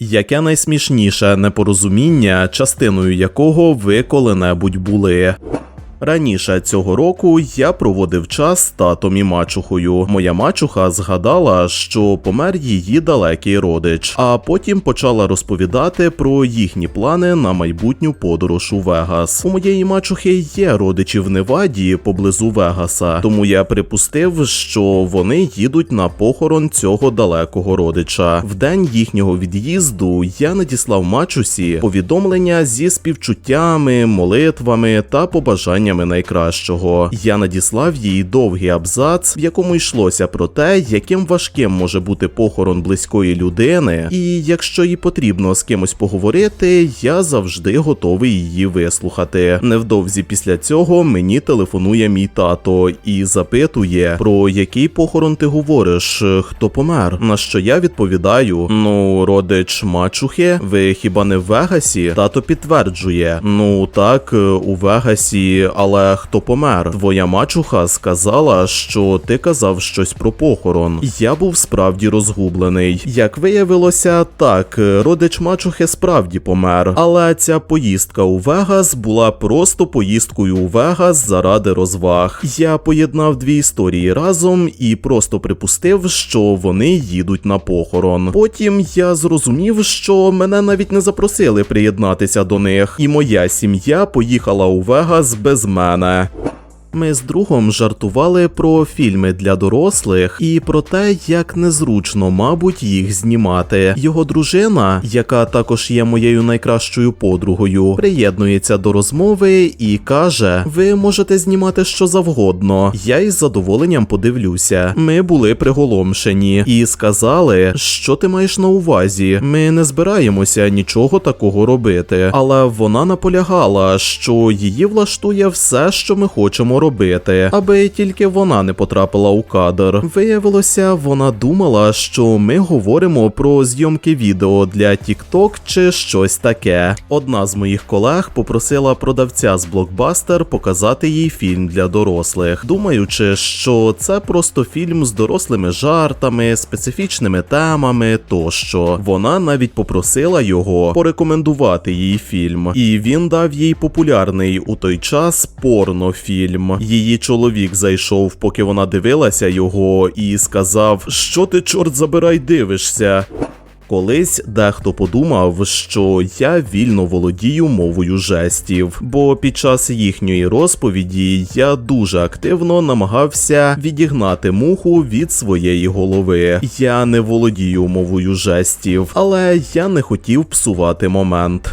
Яке найсмішніше непорозуміння, частиною якого ви коли-небудь були. Раніше цього року я проводив час з татом і мачухою. Моя мачуха згадала, що помер її далекий родич, а потім почала розповідати про їхні плани на майбутню подорож у Вегас. У моєї мачухи є родичі в Неваді поблизу Вегаса, тому я припустив, що вони їдуть на похорон цього далекого родича. В день їхнього від'їзду я надіслав мачусі повідомлення зі співчуттями, молитвами та побажаннями найкращого. Я надіслав їй довгий абзац, в якому йшлося про те, яким важким може бути похорон близької людини, і якщо їй потрібно з кимось поговорити, я завжди готовий її вислухати. Невдовзі після цього мені телефонує мій тато і запитує, про який похорон ти говориш, хто помер. На що я відповідаю: ну, родич мачухи, ви хіба не в Вегасі? Тато підтверджує: ну так, у Вегасі, але хто помер? Твоя мачуха сказала, що ти казав щось про похорон. Я був справді розгублений. Як виявилося, так, родич мачухи справді помер, але ця поїздка у Вегас була просто поїздкою у Вегас заради розваг. Я поєднав дві історії разом і просто припустив, що вони їдуть на похорон. Потім я зрозумів, що мене навіть не запросили приєднатися до них, і моя сім'я поїхала у Вегас без мене. Ми з другом жартували про фільми для дорослих і про те, як незручно, мабуть, їх знімати. Його дружина, яка також є моєю найкращою подругою, приєднується до розмови і каже: Ви можете знімати що завгодно. Я із задоволенням подивлюся. Ми були приголомшені і сказали, що ти маєш на увазі. Ми не збираємося нічого такого робити. Але вона наполягала, що її влаштує все, що ми хочемо робити, аби тільки вона не потрапила у кадр. Виявилося, вона думала, що ми говоримо про зйомки відео для TikTok чи щось таке. Одна з моїх колег попросила продавця з блокбастер показати їй фільм для дорослих, думаючи, що це просто фільм з дорослими жартами, специфічними темами тощо. Вона навіть попросила його порекомендувати їй фільм, і він дав їй популярний у той час порнофільм. Її чоловік зайшов, поки вона дивилася його, і сказав: Що ти, чорт забирай, дивишся? Колись дехто подумав, що я вільно володію мовою жестів, бо під час їхньої розповіді я дуже активно намагався відігнати муху від своєї голови. Я не володію мовою жестів, але я не хотів псувати момент.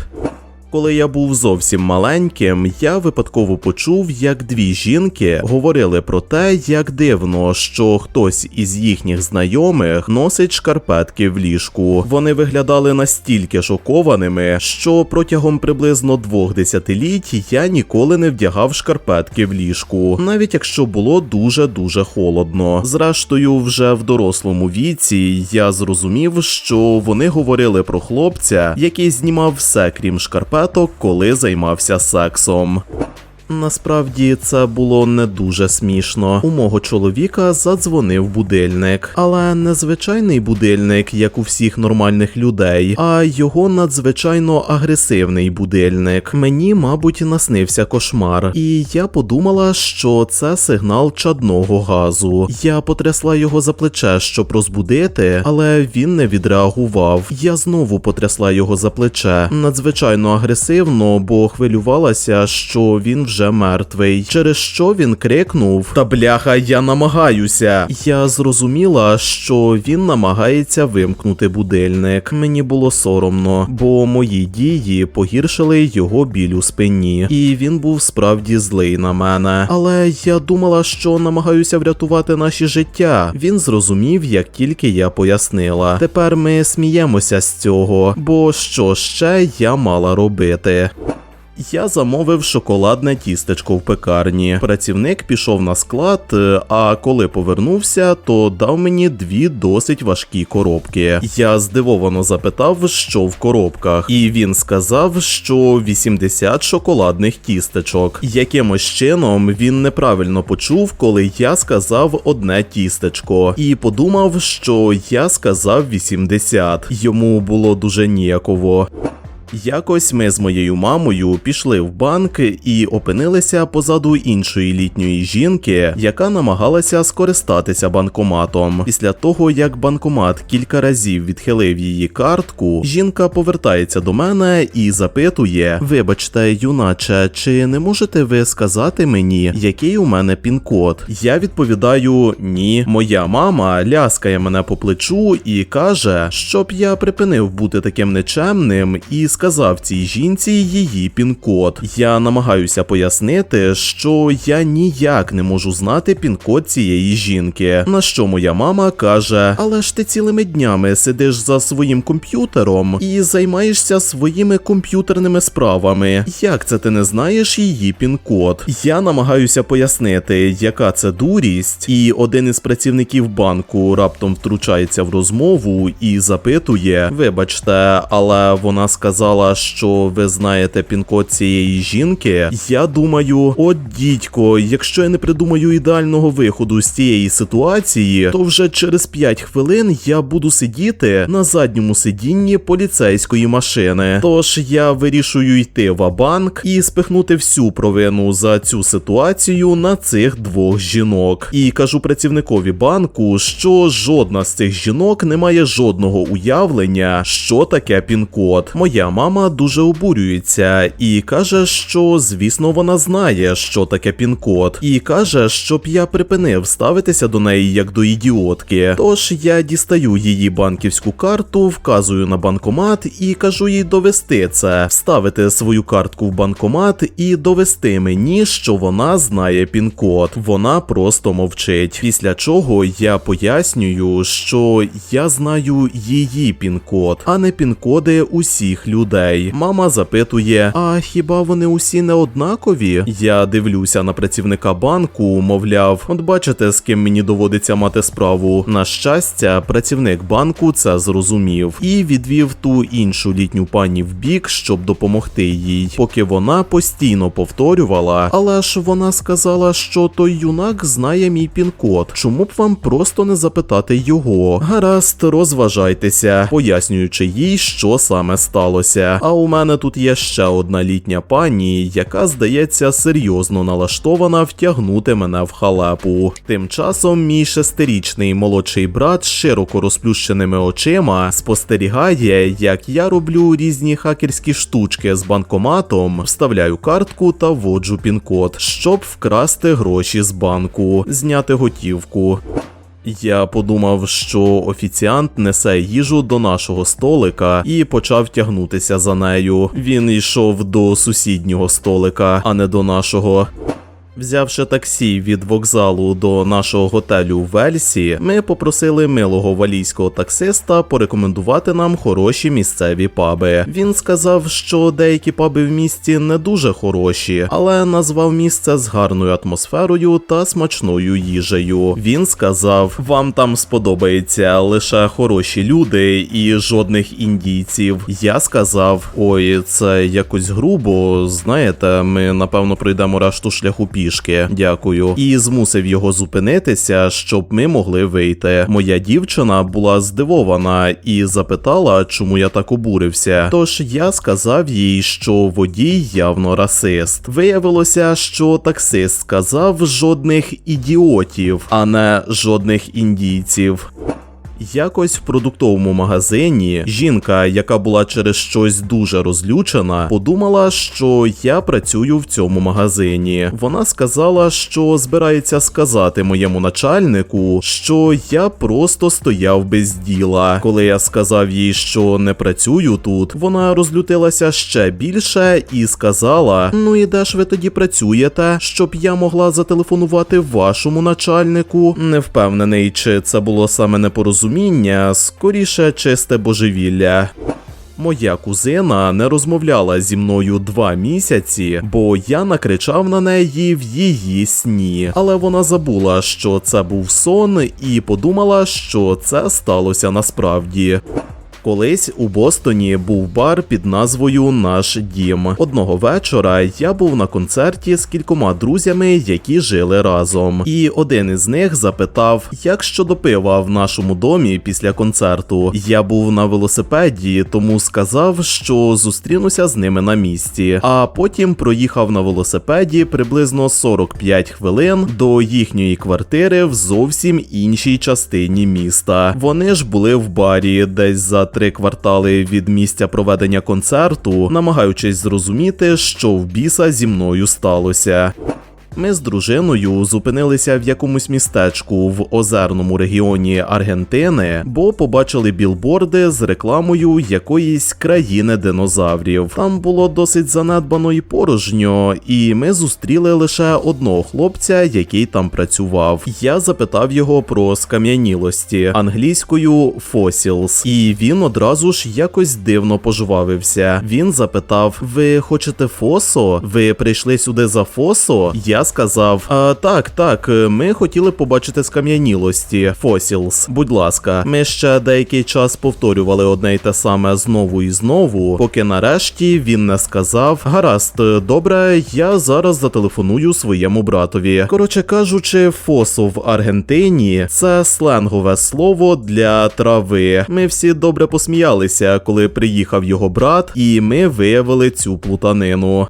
Коли я був зовсім маленьким, я випадково почув, як дві жінки говорили про те, як дивно, що хтось із їхніх знайомих носить шкарпетки в ліжку. Вони виглядали настільки шокованими, що протягом приблизно двох десятиліть я ніколи не вдягав шкарпетки в ліжку, навіть якщо було дуже дуже холодно. Зрештою, вже в дорослому віці я зрозумів, що вони говорили про хлопця, який знімав все крім шкарпеток, коли займався сексом. Насправді це було не дуже смішно. У мого чоловіка задзвонив будильник, але не звичайний будильник, як у всіх нормальних людей, а його надзвичайно агресивний будильник. Мені, мабуть, наснився кошмар, і я подумала, що це сигнал чадного газу. Я потрясла його за плече, щоб розбудити, але він не відреагував. Я знову потрясла його за плече надзвичайно агресивно, бо хвилювалася, що він вже вже мертвий. Через що він крикнув: Та бляха, я намагаюся. Я зрозуміла, що він намагається вимкнути будильник. Мені було соромно, бо мої дії погіршили його біль у спині, і він був справді злий на мене. Але я думала, що намагаюся врятувати наші життя. Він зрозумів, як тільки я пояснила. Тепер ми сміємося з цього, бо що ще я мала робити. Я замовив шоколадне тістечко в пекарні. Працівник пішов на склад, е, а коли повернувся, то дав мені дві досить важкі коробки. Я здивовано запитав, що в коробках, і він сказав, що 80 шоколадних тістечок. Якимось чином він неправильно почув, коли я сказав одне тістечко, і подумав, що я сказав 80. Йому було дуже ніяково. Якось ми з моєю мамою пішли в банк і опинилися позаду іншої літньої жінки, яка намагалася скористатися банкоматом. Після того, як банкомат кілька разів відхилив її картку, жінка повертається до мене і запитує: Вибачте, юначе, чи не можете ви сказати мені, який у мене пін-код? Я відповідаю: ні. Моя мама ляскає мене по плечу і каже, щоб я припинив бути таким нечемним і сказав цій жінці її пін-код. Я намагаюся пояснити, що я ніяк не можу знати пін-код цієї жінки. На що моя мама каже: Але ж ти цілими днями сидиш за своїм комп'ютером і займаєшся своїми комп'ютерними справами. Як це ти не знаєш її пін-код? Я намагаюся пояснити, яка це дурість, і один із працівників банку раптом втручається в розмову і запитує: Вибачте, але вона сказала, що ви знаєте пін-код цієї жінки. Я думаю, от дідько, якщо я не придумаю ідеального виходу з цієї ситуації, то вже через 5 хвилин я буду сидіти на задньому сидінні поліцейської машини. Тож я вирішую йти в банк і спихнути всю провину за цю ситуацію на цих двох жінок. І кажу працівникові банку, що жодна з цих жінок не має жодного уявлення, що таке пін-код. Моя мама дуже обурюється і каже, що звісно вона знає, що таке пін-код, і каже, щоб я припинив ставитися до неї як до ідіотки. Тож я дістаю її банківську карту, вказую на банкомат і кажу їй довести це, вставити свою картку в банкомат і довести мені, що вона знає пін-код. Вона просто мовчить. Після чого я пояснюю, що я знаю її пін-код, а не пін-коди усіх людей. Мама запитує: А хіба вони усі не однакові? Я дивлюся на працівника банку, мовляв, от бачите, з ким мені доводиться мати справу. На щастя, працівник банку це зрозумів і відвів ту іншу літню пані в бік, щоб допомогти їй, поки вона постійно повторювала, але ж вона сказала, що той юнак знає мій пін-код. Чому б вам просто не запитати його? Гаразд, розважайтеся, пояснюючи їй, що саме сталося. А у мене тут є ще одна літня пані, яка, здається, серйозно налаштована втягнути мене в халепу. Тим часом мій шестирічний молодший брат з широко розплющеними очима спостерігає, як я роблю різні хакерські штучки з банкоматом, вставляю картку та вводжу пін-код, щоб вкрасти гроші з банку, зняти готівку. Я подумав, що офіціант несе їжу до нашого столика і почав тягнутися за нею. Він йшов до сусіднього столика, а не до нашого. Взявши таксі від вокзалу до нашого готелю Вельсі, ми попросили милого валійського таксиста порекомендувати нам хороші місцеві паби. Він сказав, що деякі паби в місті не дуже хороші, але назвав місце з гарною атмосферою та смачною їжею. Він сказав: вам там сподобається лише хороші люди і жодних індійців. Я сказав: ой, це якось грубо. Знаєте, ми напевно пройдемо решту шляху пішки. Дякую. І змусив його зупинитися, щоб ми могли вийти. Моя дівчина була здивована і запитала, чому я так обурився. Тож я сказав їй, що водій явно расист. Виявилося, що таксист сказав жодних ідіотів, а не жодних індійців. Якось в продуктовому магазині жінка, яка була через щось дуже розлючена, подумала, що я працюю в цьому магазині. Вона сказала, що збирається сказати моєму начальнику, що я просто стояв без діла. Коли я сказав їй, що не працюю тут, вона розлютилася ще більше і сказала: Ну і де ж ви тоді працюєте, щоб я могла зателефонувати вашому начальнику? Не впевнений, чи це було саме непорозуміння, скоріше чисте божевілля. Моя кузина не розмовляла зі мною два місяці, бо я накричав на неї в її сні. Але вона забула, що це був сон, і подумала, що це сталося насправді. Колись у Бостоні був бар під назвою Наш дім. Одного вечора я був на концерті з кількома друзями, які жили разом. І один із них запитав, як щодо пива в нашому домі після концерту. Я був на велосипеді, тому сказав, що зустрінуся з ними на місці. А потім проїхав на велосипеді приблизно 45 хвилин до їхньої квартири в зовсім іншій частині міста. Вони ж були в барі десь за три квартали від місця проведення концерту, намагаючись зрозуміти, що в біса зі мною сталося. Ми з дружиною зупинилися в якомусь містечку в озерному регіоні Аргентини, бо побачили білборди з рекламою якоїсь країни динозаврів. Там було досить занедбано і порожньо, і ми зустріли лише одного хлопця, який там працював. Я запитав його про скам'янілості англійською fossils, і він одразу ж якось дивно пожвавився. Він запитав: Ви хочете фосо? Ви прийшли сюди за фосо? Я сказав: а, так, так, ми хотіли побачити скам'янілості Fossils. Будь ласка, ми ще деякий час повторювали одне й те саме знову і знову, поки нарешті він не сказав: Гаразд, добре, я зараз зателефоную своєму братові. Коротше кажучи, фосо в Аргентині це сленгове слово для трави. Ми всі добре посміялися, коли приїхав його брат, і ми виявили цю плутанину.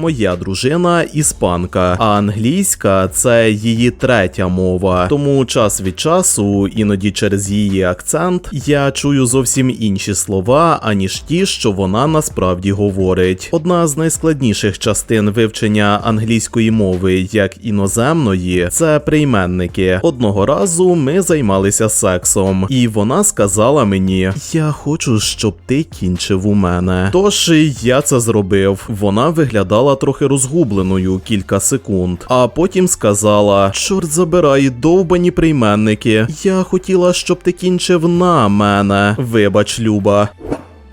Моя дружина іспанка, а англійська це її третя мова. Тому час від часу, іноді через її акцент, я чую зовсім інші слова, аніж ті, що вона насправді говорить. Одна з найскладніших частин вивчення англійської мови як іноземної це прийменники. Одного разу ми займалися сексом, і вона сказала мені: Я хочу, щоб ти кінчив у мене. Тож я це зробив. Вона виглядала трохи розгубленою кілька секунд, а потім сказала: Чорт забирай, довбані прийменники. Я хотіла, щоб ти кінчив на мене. Вибач, Люба.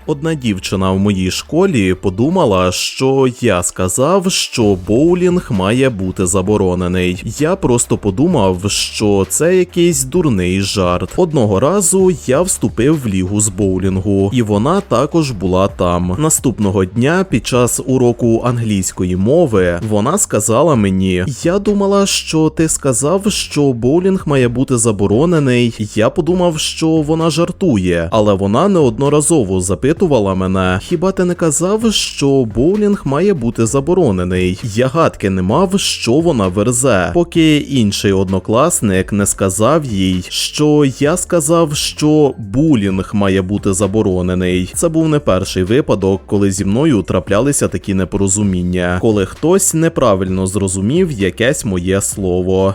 Одна дівчина в моїй школі подумала, що я сказав, що боулінг має бути заборонений. Я просто подумав, що це якийсь дурний жарт. Одного разу я вступив в лігу з боулінгу, і вона також була там. Наступного дня, під час уроку англійської мови, вона сказала мені: Я думала, що ти сказав, що боулінг має бути заборонений. Я подумав, що вона жартує, але вона неодноразово запитувала мене: хіба ти не казав, що боулінг має бути заборонений? Я гадки не мав, що вона верзе, поки інший однокласник не сказав їй, що я сказав, що булінг має бути заборонений. Це був не перший випадок, коли зі мною траплялися такі непорозуміння, коли хтось неправильно зрозумів якесь моє слово.